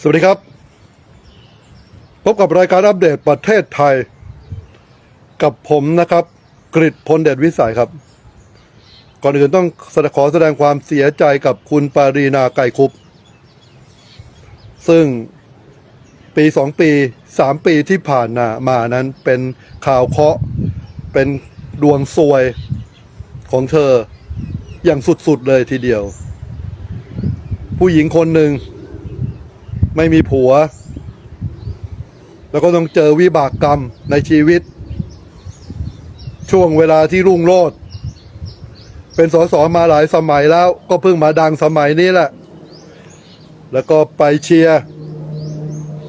สวัสดีครับ พบกับรายการอัปเดตประเทศไทย กับผมนะครับ กริดพลเดชวิสัยครับ ก่อนอื่นต้องขอแสดงความเสียใจกับคุณปารีนาไก่คุป ซึ่งปีสองปีสามปีที่ผ่านมามานั้นเป็นข่าวเคาะเป็นดวงซวยของเธออย่างสุดๆเลยทีเดียว ผู้หญิงคนหนึ่ง ไม่มีผัว แล้วก็ต้องเจอวิบากกรรมในชีวิต ช่วงเวลาที่รุ่งโรจน์เป็นสสมาหลายสมัยแล้ว ก็เพิ่งมาดังสมัยนี้แหละ แล้วก็ไปเชียร์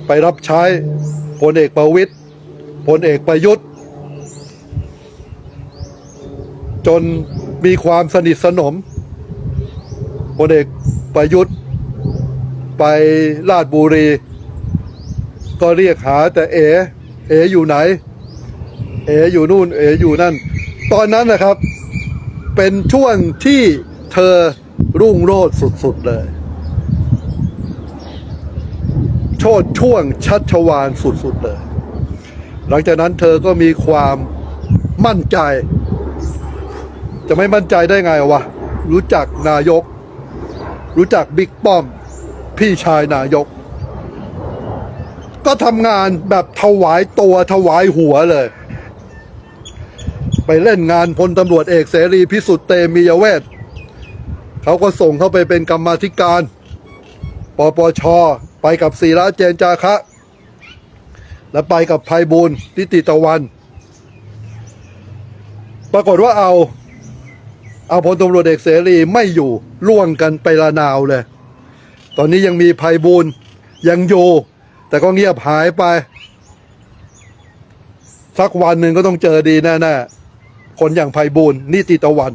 ไปรับใช้พลเอกประวิตยพลเอกประยุทธ์ จนมีความสนิทสนมพลเอกประยุทธ์ ไปลาดบุรี ก็เรียกหาแต่เอเออยู่ไหน เออยู่นู่น เออยู่นั่น ตอนนั้นนะครับ เป็นช่วงที่เธอรุ่งโรจน์สุด ๆ เลย โชดช่วงชัชวานสุด ๆ เลย หลังจากนั้นเธอก็มีความมั่นใจ จะไม่มั่นใจได้ไงวะ รู้จักนายก รู้จักบิ๊กป้อม พี่ชายนายก ก็ทำงานแบบถวายตัวถวายหัวเลย ไปเล่นงานพลตำรวจเอกเสรีพิสุทธิ์เตมียเวทเขาก็ส่งเข้าไปเป็นกรรมาธิการ ปปช ไปกับศิระเจนจาคะ และไปกับภัยบูลย์นิติตะวัน ปรากฏว่าเอา เอาพลตำรวจเอกเสรีไม่อยู่ล่วงกันไปละนาวเลย ตอนนี้ยังมีภัยบูลย์ยังอยู่แต่ก็เงียบหายไป สักวันหนึ่งก็ต้องเจอดีแน่ๆคนอย่างภัยบูลย์นิติตะวัน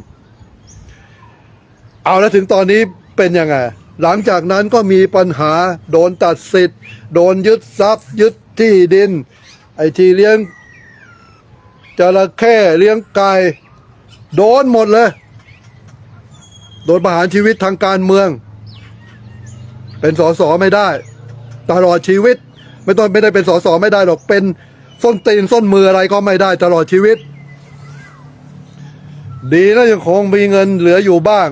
เอาแล้วถึงตอนนี้เป็นยังไงหลังจากนั้นก็มีปัญหาโดนตัดสิทธิ์ โดนยึดทรัพย์ ยึดที่ดิน ไอที่เลี้ยงจระเข้เลี้ยงไก่โดนหมดเลย โดนประหารชีวิตทางการเมือง เป็นสสไม่ได้ ตลอดชีวิต ไม่ต้องไม่ได้เป็นสสไม่ได้หรอกเป็นส้นตีนส้นมืออะไรก็ไม่ได้ตลอดชีวิต ดีนะยังคงมีเงินเหลืออยู่บ้าง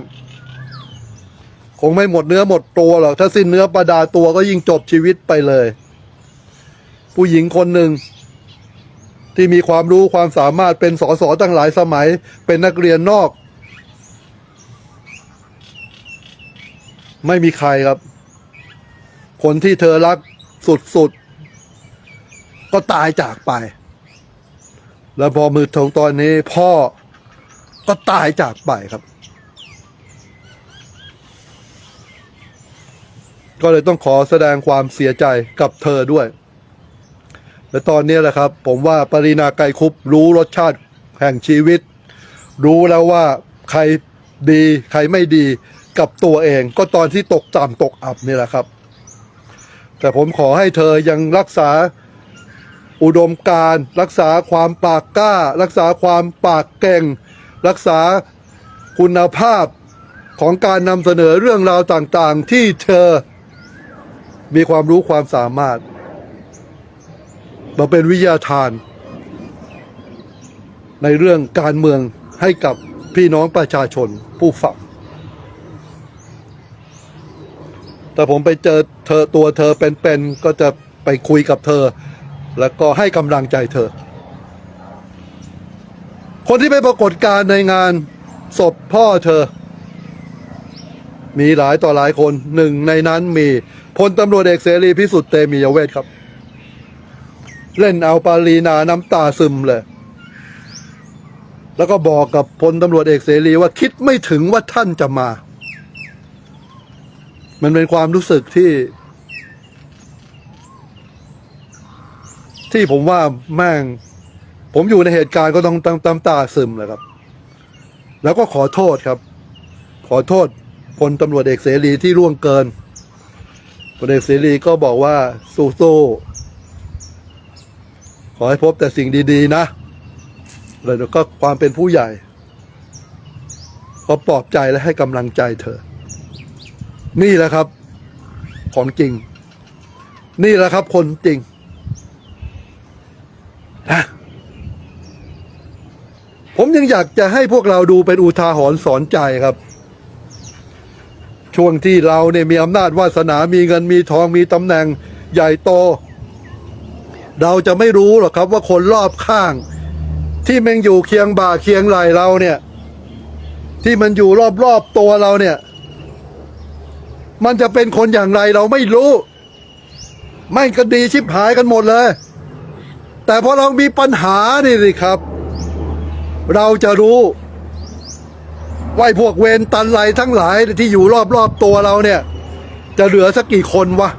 คงไม่หมดเนื้อหมดตัวหรอกถ้าสิ้นเนื้อประดาตัวก็ยิ่งจบชีวิตไปเลย ผู้หญิงคนหนึ่งที่มีความรู้ความสามารถเป็นสสตั้งหลายสมัยเป็นนักเรียนนอก ไม่มีใครครับ คนที่เธอรักสุดๆ ก็ตายจากไป แล้วพอมือถงตอนนี้พ่อก็ตายจากไปครับ ก็เลยต้องขอแสดงความเสียใจกับเธอด้วย และตอนนี้แหละครับ ผมว่าปรินาไกรคุปรู้รสชาติแห่งชีวิต รู้แล้วว่าใครดี ใครไม่ดีกับตัวเอง ก็ตอนที่ตกต่ำตกอับนี่แหละครับ แต่ผมขอให้เธอยังรักษาอุดมการรักษาความปากกล้า รักษาความปากเก่ง รักษาคุณภาพของการนำเสนอเรื่องราวต่างๆ ที่เธอมีความรู้ความสามารถมาเป็นวิทยาทาน ในเรื่องการเมืองให้กับพี่น้องประชาชนผู้ฟัง แต่ผมไปเจอเธอตัวเธอเป็นๆก็จะไปคุยกับเธอ แล้วก็ให้กำลังใจเธอ คนที่ไปปรากฏการในงานศพพ่อเธอ มีหลายต่อหลายคนหนึ่งในนั้นมีพลตำรวจเอกเสรีพิสุทธิ์เตมียเวทครับ เล่นเอาปารีนาน้ำตาซึมเลย แล้วก็บอกกับพลตำรวจเอกเสรีว่าคิดไม่ถึงว่าท่านจะมา มันเป็นความรู้สึกที่ ที่ผมว่าแม่ง ผมอยู่ในเหตุการณ์ก็ต้องตำตาซึมเลยครับ แล้วก็ขอโทษครับ ขอโทษพลตำรวจเอกเสรีที่ล่วงเกินพลเอกเสรีก็บอกว่าสู้ๆขอให้พบแต่สิ่งดีๆ นะแล้วก็ความเป็นผู้ใหญ่ก็ปลอบใจและให้กำลังใจเธอ นี่แหละครับ ของจริง นี่แหละครับ คนจริงนะผมยังอยากจะให้พวกเราดูเป็นอุทาหรณ์สอนใจครับ ช่วงที่เราเนี่ยมีอำนาจวาสนา มีเงินมีทองมีตำแหน่งใหญ่โต เราจะไม่รู้หรอกครับว่าคนรอบข้าง ที่มันอยู่เคียงบ่าเคียงไหลเราเนี่ย ที่มันอยู่รอบๆตัวเราเนี่ย มันจะเป็นคนอย่างไรเราไม่รู้ ไม่ก็ดีชิบหายกันหมดเลย แต่พอเรามีปัญหานี่สิครับ เราจะรู้ว่าพวกเวรตันไรทั้งหลายที่อยู่รอบๆตัวเราเนี่ย จะเหลือสักกี่คนวะ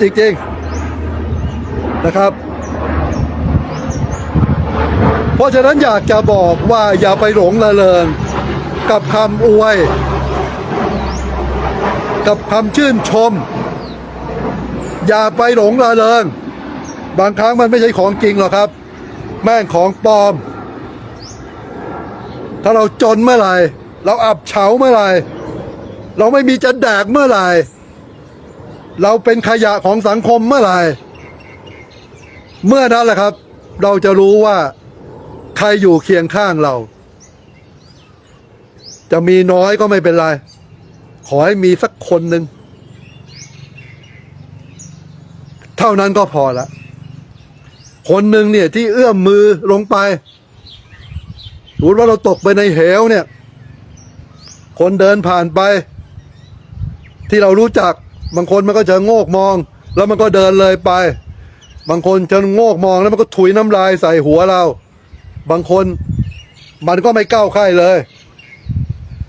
จริงๆนะครับ เพราะฉะนั้นอยากจะบอกว่าอย่าไปหลงละเลงกับคำอวย กับคำชื่นชม อย่าไปหลงละเลงบางครั้งมันไม่ใช่ของจริงหรอกครับ แม่งของปลอม ถ้าเราจนเมื่อไหร่ เราอับเฉาเมื่อไหร่ เราไม่มีจะแดกเมื่อไหร่ เราเป็นขยะของสังคมเมื่อไหร่ เมื่อนั้นแหละครับ เราจะรู้ว่าใครอยู่เคียงข้างเรา จะมีน้อยก็ไม่เป็นไร ขอให้มีสักคนหนึ่ง เท่านั้นก็พอละ คนหนึ่งเนี่ย ที่เอื้อมมือลงไปสมมติว่าเราตกไปในเหวเนี่ย คนเดินผ่านไป ที่เรารู้จัก บางคนมันก็จะโงกมอง แล้วมันก็เดินเลยไป บางคนจะโงกมองแล้วมันก็ถุยน้ำลายใส่หัวเรา บางคนมันก็ไม่ก้าวไข้เลย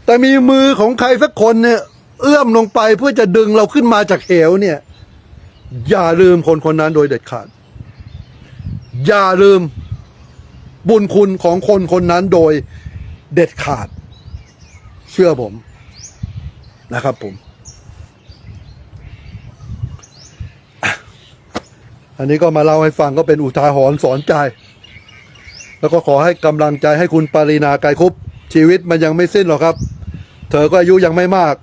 แต่มีมือของใครสักคนเนี่ย เอื้อมลงไปเพื่อจะดึงเราขึ้นมาจากเหวเนี่ย อย่าลืมคนคนนั้นโดยเด็ดขาด อย่าลืมบุญคุณของคนคนนั้นโดยเด็ดขาด เชื่อผมนะครับผม อันนี้ก็มาเล่าให้ฟังก็เป็นอุทาหรณ์สอนใจ แล้วก็ขอให้กำลังใจให้คุณปารีนาไกรคุปชีวิตมันยังไม่สิ้นหรอกครับ เธอก็อายุยังไม่มาก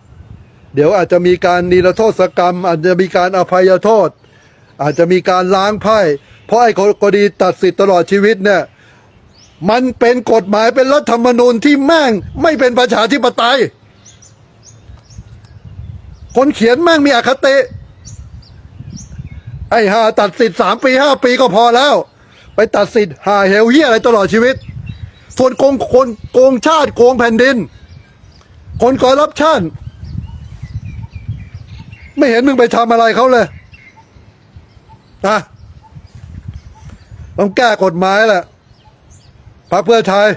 เดี๋ยวอาจจะมีการนิรโทษกรรม อาจจะมีการอภัยโทษ อาจจะมีการล้างไพ่เพราะไอ้กรณีตัดสิทธิ์ตลอดชีวิตเนี่ยมันเป็นกฎหมายเป็นรัฐธรรมนูญที่แม่งไม่เป็นประชาธิปไตย คนเขียนแม่งมีอคติ ไอ้หาตัดสิทธิ์สามปีห้าปีก็พอแล้ว ไปตัดสิทธิ์หาเหวเหียอะไรตลอดชีวิต ส่วนโกงคนโกงชาติโกงแผ่นดิน คนคอร์รัปชันไม่เห็นมึงไปทำอะไรเขาเลยนะต้องแก้กฎหมายแหละพรรคเพื่อไทย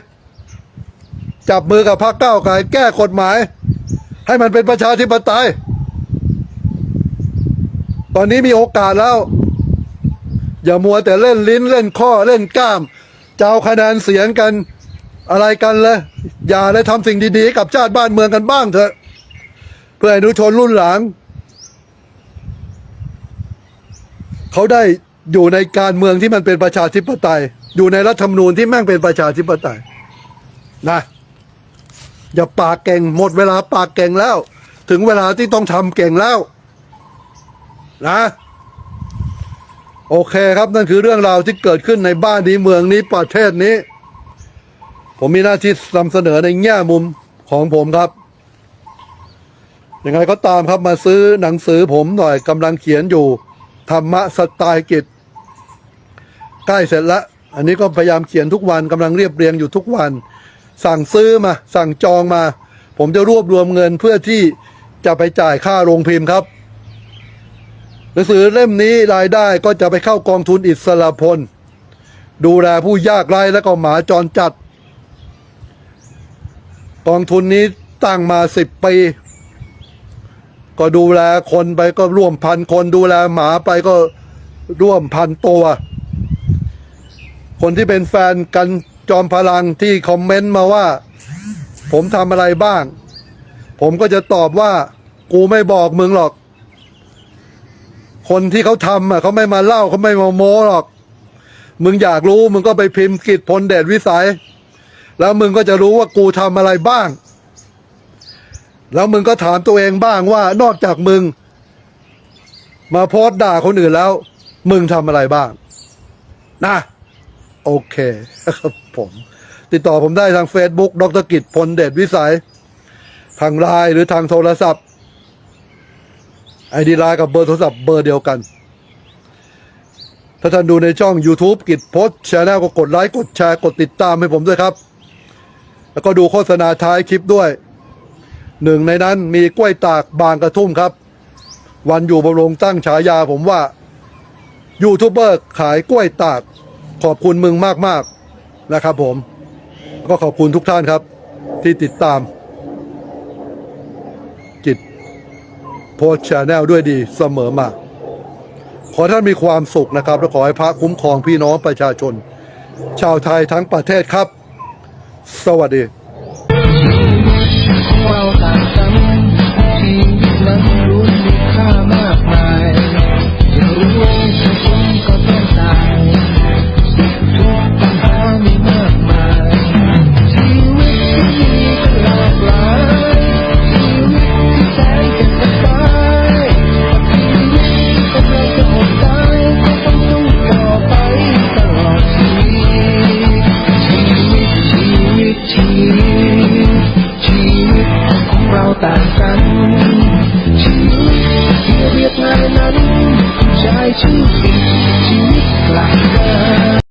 จับมือกับพรรคก้าวไกลแก้กฎหมาย ให้มันเป็นประชาธิปไตย ตอนนี้มีโอกาสแล้ว อย่ามัวแต่เล่นลิ้นเล่นข้อเล่นกล้ามจะเอาคะแนนเสียงกัน อะไรกันเลยอย่าเลยทำสิ่งดีๆ กับชาติบ้านเมืองกันบ้างเถอะ เพื่อให้นุชนรุ่นหลัง เขาได้อยู่ในการเมืองที่มันเป็นประชาธิปไตย อยู่ในรัฐธรรมนูญที่แม่งเป็นประชาธิปไตยนะอย่าปากเก่งหมดเวลาปากเก่งแล้ว ถึงเวลาที่ต้องทำเก่งแล้ว นะ โอเคครับนั่นคือเรื่องราวที่เกิดขึ้นในบ้านนี้เมืองนี้ประเทศนี้ ผมมีหน้าที่นำเสนอในแง่มุมของผมครับยังไงก็ตามครับมาซื้อหนังสือผมหน่อยกำลังเขียนอยู่ ธรรมะสไตล์กิจ ใกล้เสร็จล้วอันนี้ก็พยายามเขียนทุกวันกำลังเรียบเรียงอยู่ทุกวัน สั่งซื้อมา สั่งจองมา ผมจะรวบรวมเงินเพื่อที่จะไปจ่ายค่าโรงพิมพ์ครับ หนังสือเล่มนี้รายได้ก็จะไปเข้ากองทุนอิสระพล ดูแลผู้ยากไร้และก็หมาจรจัด กองทุนนี้ตั้งมาสิบปี ก็ดูแลคนไปก็ร่วมพันคนดูแลหมาไปก็ร่วมพันตัว คนที่เป็นแฟนกันจอมพลังที่คอมเมนต์มาว่า ผมทำอะไรบ้าง ผมก็จะตอบว่า กูไม่บอกมึงหรอก คนที่เขาทำอะเขาไม่มาเล่าเขาไม่มาโม้หรอก มึงอยากรู้มึงก็ไปพิมพ์กิจพลเดชวิสัย แล้วมึงก็จะรู้ว่ากูทำอะไรบ้าง แล้วมึงก็ถามตัวเองบ้างว่านอกจากมึง มาโพสต์ด่าคนอื่นแล้ว มึงทำอะไรบ้าง นะ โอเคครับผม ติดต่อผมได้ทาง Facebook ดรกิจพลเดชวิสัย ทางไลน์หรือทางโทรศัพท์ไอดีไลน์กับเบอร์โทรศัพท์เบอร์เดียวกัน ถ้าท่านดูในช่อง YouTube กิจโพสแชร์แนลก็กดไลค์ กดแชร์ กดติดตามให้ผมด้วยครับ แล้วก็ดูโฆษณาท้ายคลิปด้วย หนึ่งในนั้นมีกล้วยตากบางกระทุ่มครับ วันอยู่บำรุงตั้งฉายาผมว่า ยูทูบเบอร์ขายกล้วยตาก ขอบคุณมึงมากๆนะครับผม ก็ขอบคุณทุกท่านครับ ที่ติดตาม จิตโพสชแนลด้วยดีเสมอมา ขอท่านมีความสุขนะครับ และขอให้พระคุ้มครองพี่น้องประชาชน ชาวไทยทั้งประเทศครับ สวัสดี